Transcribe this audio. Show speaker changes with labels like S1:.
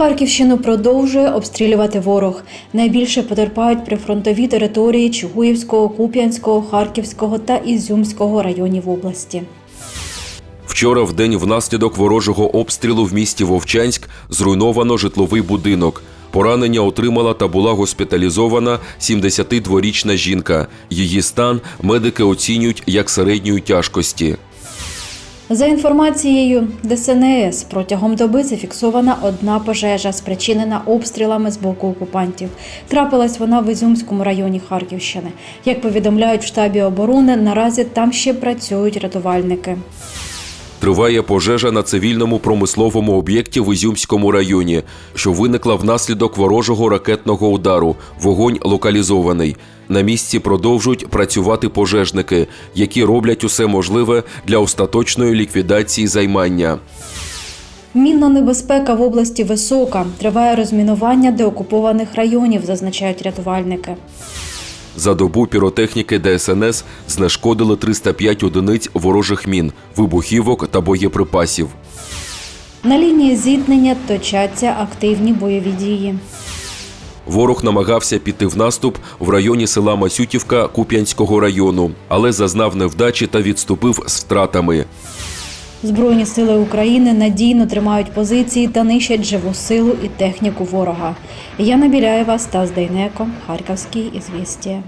S1: Харківщину продовжує обстрілювати ворог. Найбільше потерпають прифронтові території Чугуївського, Куп'янського, Харківського та Ізюмського районів області.
S2: Вчора в день внаслідок ворожого обстрілу в місті Вовчанськ зруйновано житловий будинок. Поранення отримала та була госпіталізована 72-річна жінка. Її стан медики оцінюють як середньої тяжкості.
S1: За інформацією ДСНС, протягом доби зафіксована одна пожежа, спричинена обстрілами з боку окупантів. Трапилась вона в Ізюмському районі Харківщини. Як повідомляють в штабі оборони, наразі там ще працюють рятувальники.
S2: Триває пожежа на цивільному промисловому об'єкті в Ізюмському районі, що виникла внаслідок ворожого ракетного удару. Вогонь локалізований. На місці продовжують працювати пожежники, які роблять усе можливе для остаточної ліквідації займання.
S1: Мінна небезпека в області висока. Триває розмінування деокупованих районів, зазначають рятувальники.
S2: За добу піротехніки ДСНС знешкодили 305 одиниць ворожих мін, вибухівок та боєприпасів.
S1: На лінії зіткнення точаться активні бойові дії.
S2: Ворог намагався піти в наступ в районі села Масютівка Куп'янського району, але зазнав невдачі та відступив з втратами.
S1: Збройні сили України надійно тримають позиції та нищать живу силу і техніку ворога. Яна Біляєва, Стас Дейнеко, Харківський ізвістія.